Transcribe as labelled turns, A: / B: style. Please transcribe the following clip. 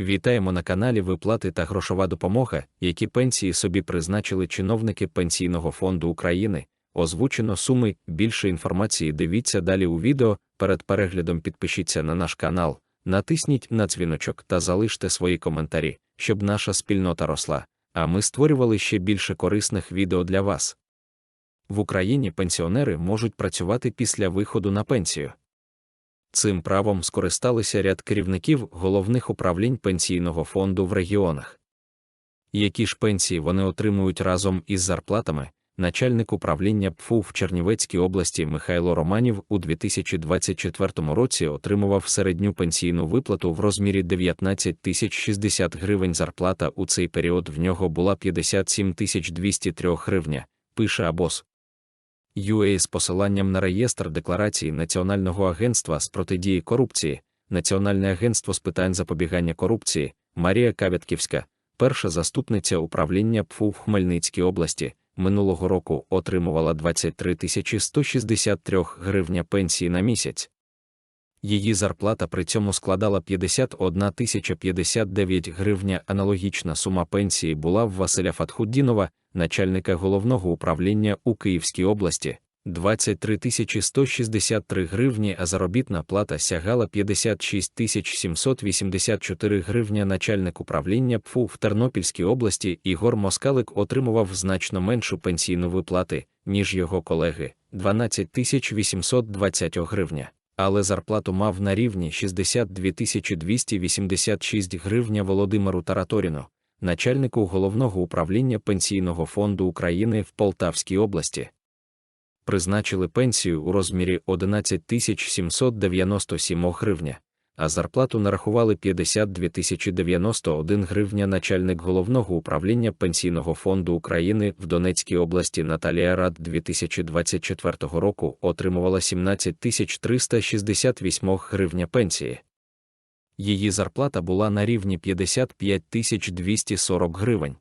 A: Вітаємо на каналі Виплати та грошова допомога, які пенсії собі призначили чиновники Пенсійного фонду України. Озвучено суми. Більше інформації дивіться далі у відео. Перед переглядом підпишіться на наш канал, натисніть на дзвіночок та залиште свої коментарі, щоб наша спільнота росла, а ми створювали ще більше корисних відео для вас. В Україні пенсіонери можуть працювати після виходу на пенсію. Цим правом скористалися ряд керівників головних управлінь пенсійного фонду в регіонах. Які ж пенсії вони отримують разом із зарплатами, начальник управління ПФУ в Чернівецькій області Михайло Романів у 2024 році отримував середню пенсійну виплату в розмірі 19 тисяч 60 гривень зарплата у цей період в нього була 57 тисяч 203 гривня, пише Абос. UA з посиланням на реєстр декларації Національного агентства з протидії корупції, Національне агентство з питань запобігання корупції, Марія Кавятківська, перша заступниця управління ПФУ в Хмельницькій області, минулого року отримувала 23 тисячі 163 гривня пенсії на місяць. Її зарплата при цьому складала 51 тисяча 59 гривня. Аналогічна сума пенсії була в Василя Фатхуддінова, начальника головного управління у Київській області, 23 тисячі 163 гривні, а заробітна плата сягала 56 тисяч 784 гривня. Начальник управління ПФУ в Тернопільській області Ігор Москалик отримував значно меншу пенсійну виплати, ніж його колеги 12 тисяч 820 гривня але зарплату мав на рівні 62 286 гривня Володимиру Тараторіну, начальнику головного управління Пенсійного фонду України в Полтавській області. Призначили пенсію у розмірі 11 797 гривня а зарплату нарахували 52 091 гривня начальник головного управління Пенсійного фонду України в Донецькій області Наталія Рад 2024 року отримувала 17 368 гривня пенсії. Її зарплата була на рівні 55 240 гривень,